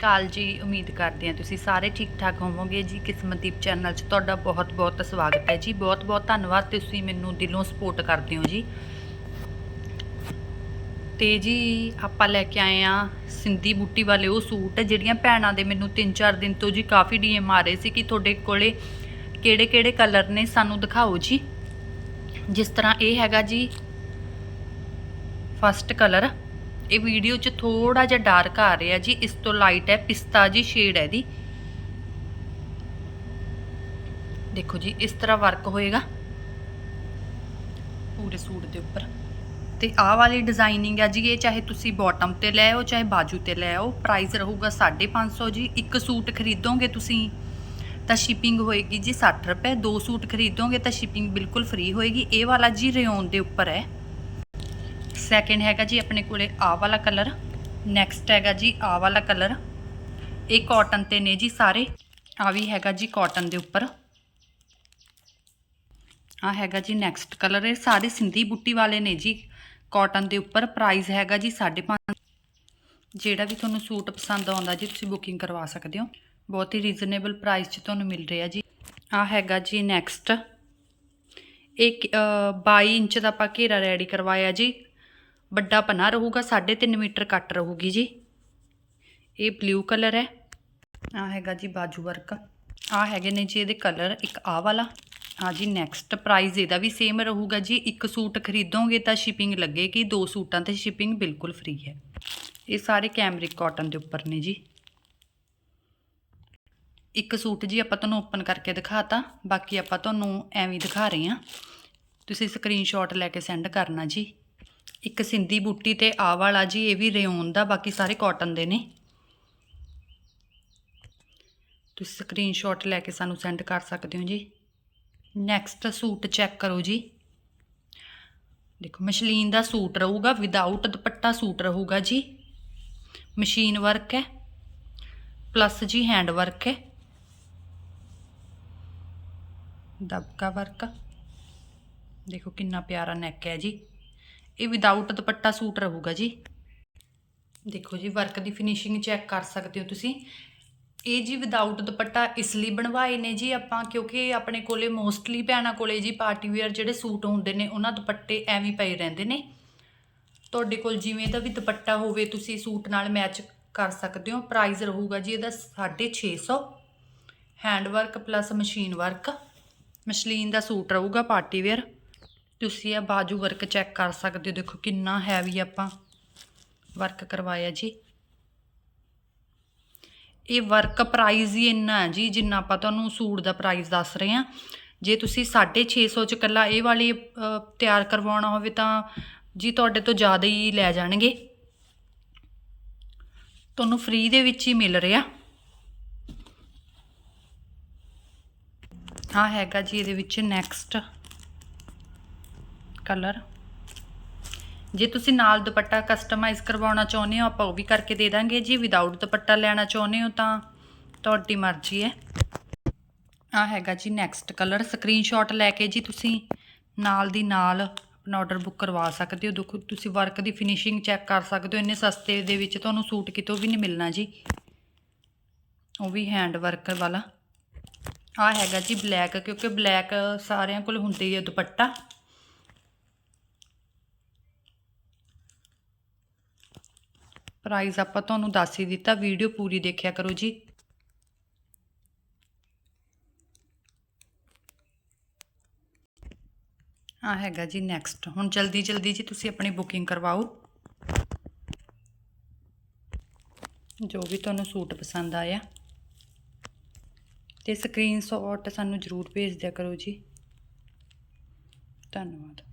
ਅਕਾਲ ਜੀ, ਉਮੀਦ ਕਰਦੇ ਹਾਂ ਤੁਸੀਂ ਸਾਰੇ ਠੀਕ ਠਾਕ ਹੋਵੋਗੇ ਜੀ। ਕਿਸਮਤਦੀਪ ਚੈਨਲ 'ਚ ਤੁਹਾਡਾ ਬਹੁਤ-ਬਹੁਤ ਸਵਾਗਤ ਹੈ ਜੀ। ਬਹੁਤ-ਬਹੁਤ ਧੰਨਵਾਦ ਤੁਸੀਂ ਮੈਨੂੰ ਦਿਲੋਂ ਸਪੋਰਟ ਕਰਦੇ ਹੋ ਜੀ। ਤੇ ਜੀ, ਆਪਾਂ ਲੈ ਕੇ ਆਏ ਆ ਸਿੰਧੀ ਬੂਟੀ ਵਾਲੇ ਉਹ ਸੂਟ, ਜਿਹੜੀਆਂ ਭੈਣਾਂ ਦੇ ਮੈਨੂੰ 3-4 ਦਿਨ ਤੋਂ ਜੀ ਕਾਫੀ ਡੀਐਮ ਆ ਰਹੇ ਸੀ ਕਿ ਤੁਹਾਡੇ ਕੋਲੇ ਕਿਹੜੇ-ਕਿਹੜੇ ਕਲਰ ਨੇ ਸਾਨੂੰ ਦਿਖਾਓ ਜੀ। ਜਿਸ ਤਰ੍ਹਾਂ ਇਹ ਹੈਗਾ ਜੀ ਫਸਟ ਕਲਰ ਇਹ ਵੀਡੀਓ 'ਚ ਥੋੜਾ ਜਿਹਾ ਡਾਰਕ ਆ ਰਿਹਾ ਜੀ, ਇਸ ਤੋਂ ਲਾਈਟ ਹੈ, ਪਿਸਤਾ ਜੀ ਸ਼ੇਡ ਹੈ ਦੀ ਦੇਖੋ ਜੀ, ਇਸ ਤਰ੍ਹਾਂ ਵਰਕ ਹੋਏਗਾ। ਪੂਰੇ ਸੂਟ ਦੇ ਉੱਪਰ। ਤੇ ਆਹ ਵਾਲੀ ਡਿਜ਼ਾਈਨਿੰਗ ਹੈ ਜੀ, ਇਹ ਚਾਹੇ ਤੁਸੀਂ ਬਾਟਮ ਤੇ ਲੈ ਆਓ, ਚਾਹੇ ਬਾਜੂ ਤੇ ਲੈ ਆਓ ਪ੍ਰਾਈਸ ਰਹੂਗਾ 550 ਜੀ। ਇੱਕ ਸੂਟ ਖਰੀਦੋਗੇ ਤੁਸੀਂ, ਤਾਂ ਸ਼ਿਪਿੰਗ ਹੋਏਗੀ ਜੀ 60 ਰੁਪਏ। ਦੋ ਸੂਟ ਖਰੀਦੋਗੇ ਤਾਂ ਸ਼ਿਪਿੰਗ ਬਿਲਕੁਲ ਫ੍ਰੀ ਹੋਏਗੀ। ਇਹ ਵਾਲਾ ਜੀ ਰਿਓਨ ਦੇ ਉੱਪਰ ਹੈ। ਸੈਕਿੰਡ ਹੈਗਾ ਜੀ ਆਪਣੇ ਕੋਲੇ ਆਹ ਵਾਲਾ ਕਲਰ ਨੈਕਸਟ ਹੈਗਾ ਜੀ ਆਹ ਵਾਲਾ ਕਲਰ ਇਹ ਕਾਟਨ ਤੇ ਨੇ ਜੀ ਸਾਰੇ। ਆ ਵੀ ਹੈਗਾ ਜੀ ਕਾਟਨ ਦੇ ਉੱਪਰ। ਆ ਹੈਗਾ ਜੀ ਨੈਕਸਟ ਕਲਰ ਇਹ ਸਾਰੇ ਸਿੰਧੀ ਬੁੱਟੀ ਵਾਲੇ ਨੇ ਜੀ। ਕਾਟਨ ਦੇ ਉੱਪਰ ਪ੍ਰਾਈਸ ਹੈਗਾ ਜੀ 5.5 ਜਿਹੜਾ ਵੀ ਤੁਹਾਨੂੰ ਸੂਟ ਪਸੰਦ ਆਉਂਦਾ ਜੀ, ਤੁਸੀਂ ਬੁਕਿੰਗ ਕਰਵਾ ਸਕਦੇ ਹੋ। ਬਹੁਤ ਹੀ ਰੀਜ਼ਨੇਬਲ ਪ੍ਰਾਈਸ 'ਚ ਤੁਹਾਨੂੰ ਮਿਲ ਰਿਹਾ ਜੀ। ਆ ਹੈਗਾ ਜੀ ਨੈਕਸਟ ਇੱਕ 22 ਇੰਚ ਦਾ ਆਪਾਂ ਘੇਰਾ ਰੈਡੀ ਕਰਵਾਇਆ ਜੀ। ਵੱਡਾ ਪਨਾ ਰਹੂਗਾ 3.5 ਮੀਟਰ ਕੱਟ ਰਹੂਗੀ ਜੀ। ਇਹ ਬਲੂ ਕਲਰ ਹੈ। ਆ ਹੈਗਾ ਜੀ ਬਾਜੂ ਵਰਕ। ਆ ਹੈਗੇ ਨੇ ਜੀ ਇਹਦੇ ਕਲਰ ਇੱਕ ਆ ਵਾਲਾ। ਆ ਜੀ ਨੈਕਸਟ ਪ੍ਰਾਈਸ ਇਹਦਾ ਵੀ ਸੇਮ ਰਹੂਗਾ ਜੀ। ਇੱਕ ਸੂਟ ਖਰੀਦੋਗੇ ਤਾਂ ਸ਼ਿਪਿੰਗ ਲੱਗੇਗੀ, ਦੋ ਸੂਟਾਂ ਤੇ ਸ਼ਿਪਿੰਗ ਬਿਲਕੁਲ ਫ੍ਰੀ ਹੈ। ਇਹ ਸਾਰੇ ਕੈਮਰਿਕ ਕਾਟਨ ਦੇ ਉੱਪਰ ਨੇ ਜੀ। ਇੱਕ ਸੂਟ ਜੀ ਆਪਾਂ ਤੁਹਾਨੂੰ ਓਪਨ ਕਰਕੇ ਦਿਖਾਤਾ। ਬਾਕੀ ਆਪਾਂ ਤੁਹਾਨੂੰ ਐਵੇਂ ਦਿਖਾ ਰਹੇ ਹਾਂ। ਤੁਸੀਂ ਸਕਰੀਨਸ਼ਾਟ ਲੈ ਕੇ ਸੈਂਡ ਕਰਨਾ ਜੀ। ਇੱਕ ਸਿੰਧੀ ਬੂਟੀ ਤੇ ਆਹ ਵਾਲਾ ਜੀ, ਇਹ ਵੀ ਰਿਓਨ ਦਾ, ਬਾਕੀ ਸਾਰੇ ਕਾਟਨ ਦੇ ਨੇ। ਤੁਸੀਂ ਸਕਰੀਨਸ਼ਾਟ ਲੈ ਕੇ ਸਾਨੂੰ ਸੈਂਡ ਕਰ ਸਕਦੇ ਹੋ ਜੀ। ਨੈਕਸਟ ਸੂਟ ਚੈੱਕ ਕਰੋ ਜੀ। ਦੇਖੋ, ਮਸ਼ਲੀਨ ਦਾ ਸੂਟ ਰਹੂਗਾ ਵਿਦਆਊਟ ਦੁਪੱਟਾ ਸੂਟ ਰਹੂਗਾ ਜੀ। ਮਸ਼ੀਨ ਵਰਕ ਹੈ। ਪਲੱਸ ਜੀ ਹੈਂਡ ਵਰਕ ਹੈ। ਦਬਕਾ ਵਰਕ ਦੇਖੋ ਕਿੰਨਾ ਪਿਆਰਾ ਨੈਕ ਹੈ ਜੀ। ਇਹ ਵਿਦਆਊਟ ਦੁਪੱਟਾ ਸੂਟ ਰਹੂਗਾ ਜੀ। ਦੇਖੋ ਜੀ ਵਰਕ ਦੀ ਫਿਨਿਸ਼ਿੰਗ ਚੈੱਕ ਕਰ ਸਕਦੇ ਹੋ ਤੁਸੀਂ। ਇਹ ਜੀ ਵਿਦਆਊਟ ਦੁਪੱਟਾ ਇਸ ਲਈ ਬਣਵਾਏ ਨੇ ਜੀ ਆਪਾਂ, ਕਿਉਂਕਿ ਆਪਣੇ ਕੋਲੇ ਮੋਸਟਲੀ ਭੈਣਾਂ ਕੋਲੇ ਜੀ ਪਾਰਟੀ ਵੇਅਰ ਜਿਹੜੇ ਸੂਟ ਹੁੰਦੇ ਨੇ, ਉਹਨਾਂ ਦੁਪੱਟੇ ਐਵੇਂ ਪਏ ਰਹਿੰਦੇ ਨੇ। ਤੁਹਾਡੇ ਕੋਲ ਜਿਵੇਂ ਦਾ ਵੀ ਦੁਪੱਟਾ ਹੋਵੇ, ਤੁਸੀਂ ਸੂਟ ਨਾਲ ਮੈਚ ਕਰ ਸਕਦੇ ਹੋ। ਪ੍ਰਾਈਸ ਰਹੂਗਾ ਜੀ ਇਹਦਾ 650 hand work plus machine work muslin ਦਾ ਸੂਟ ਰਹੂਗਾ ਪਾਰਟੀ ਵੇਅਰ ਤੁਸੀਂ ਇਹ ਬਾਜੂ ਵਰਕ ਚੈੱਕ ਕਰ ਸਕਦੇ ਹੋ। ਦੇਖੋ ਕਿੰਨਾ ਹੈਵੀ ਆਪਾਂ ਵਰਕ ਕਰਵਾਇਆ ਜੀ। ਇਹ ਵਰਕ ਪ੍ਰਾਈਸ ਹੀ ਇੰਨਾ ਹੈ ਜੀ, ਜਿੰਨਾ ਆਪਾਂ ਤੁਹਾਨੂੰ ਸੂਟ ਦਾ ਪ੍ਰਾਈਸ ਦੱਸ ਰਹੇ ਹਾਂ। ਜੇ ਤੁਸੀਂ 650 ਚ ਕੱਲਾ ਇਹ ਵਾਲੀ ਤਿਆਰ ਕਰਵਾਉਣਾ ਹੋਵੇ ਤਾਂ ਜੀ ਤੁਹਾਡੇ ਤੋਂ ਜ਼ਿਆਦਾ ਹੀ ਲੈ ਜਾਣਗੇ। ਤੁਹਾਨੂੰ ਫ੍ਰੀ ਦੇ ਵਿੱਚ ਹੀ ਮਿਲ ਰਿਹਾ। ਆ ਹੈਗਾ ਜੀ ਇਹਦੇ ਵਿੱਚ ਨੈਕਸਟ ਕਲਰ। ਜੇ ਤੁਸੀਂ ਨਾਲ ਦੁਪੱਟਾ ਕਸਟਮਾਈਜ਼ ਕਰਵਾਉਣਾ ਚਾਹੁੰਦੇ ਹੋ, ਆਪਾਂ ਉਹ ਵੀ ਕਰਕੇ ਦੇ ਦਾਂਗੇ। ਜੀ ਵਿਦਆਊਟ ਦੁਪੱਟਾ ਲੈਣਾ ਚਾਹੁੰਦੇ ਹੋ ਤਾਂ ਤੁਹਾਡੀ ਮਰਜ਼ੀ ਹੈ। ਆ ਹੈਗਾ ਜੀ ਨੈਕਸਟ ਕਲਰ ਸਕਰੀਨਸ਼ਾਟ ਲੈ ਕੇ ਜੀ ਤੁਸੀਂ ਨਾਲ ਦੀ ਨਾਲ ਆਪਣਾ ਆਰਡਰ ਬੁੱਕ ਕਰਵਾ ਸਕਦੇ ਹੋ। ਦੇਖੋ, ਤੁਸੀਂ ਵਰਕ ਦੀ ਫਿਨਿਸ਼ਿੰਗ ਚੈੱਕ ਕਰ ਸਕਦੇ ਹੋ। ਇੰਨੇ ਸਸਤੇ ਦੇ ਵਿੱਚ ਤੁਹਾਨੂੰ ਸੂਟ ਕਿਤੋਂ ਵੀ ਨਹੀਂ ਮਿਲਣਾ ਜੀ। ਉਹ ਵੀ ਹੈਂਡ ਵਰਕ ਵਾਲਾ। ਆ ਹੈਗਾ ਜੀ ਬਲੈਕ ਕਿਉਂਕਿ ਬਲੈਕ ਸਾਰਿਆਂ ਕੋਲ ਹੁੰਦੀ ਹੀ ਹੈ ਦੁਪੱਟਾ। ਪ੍ਰਾਈਸ ਆਪਾਂ ਤੁਹਾਨੂੰ ਦੱਸ ਹੀ ਦਿੱਤਾ ਵੀਡੀਓ ਪੂਰੀ ਦੇਖਿਆ ਕਰੋ ਜੀ। ਆ ਹੈਗਾ ਜੀ ਨੈਕਸਟ ਹੁਣ ਜਲਦੀ ਜਲਦੀ ਜੀ ਤੁਸੀਂ ਆਪਣੀ ਬੁਕਿੰਗ ਕਰਵਾਓ। ਜੋ ਵੀ ਤੁਹਾਨੂੰ ਸੂਟ ਪਸੰਦ ਆਇਆ। ਤੇ ਸਕਰੀਨਸ਼ਾਟ ਸਾਨੂੰ ਜ਼ਰੂਰ ਭੇਜ ਦਿਆ ਕਰੋ ਜੀ। ਧੰਨਵਾਦ।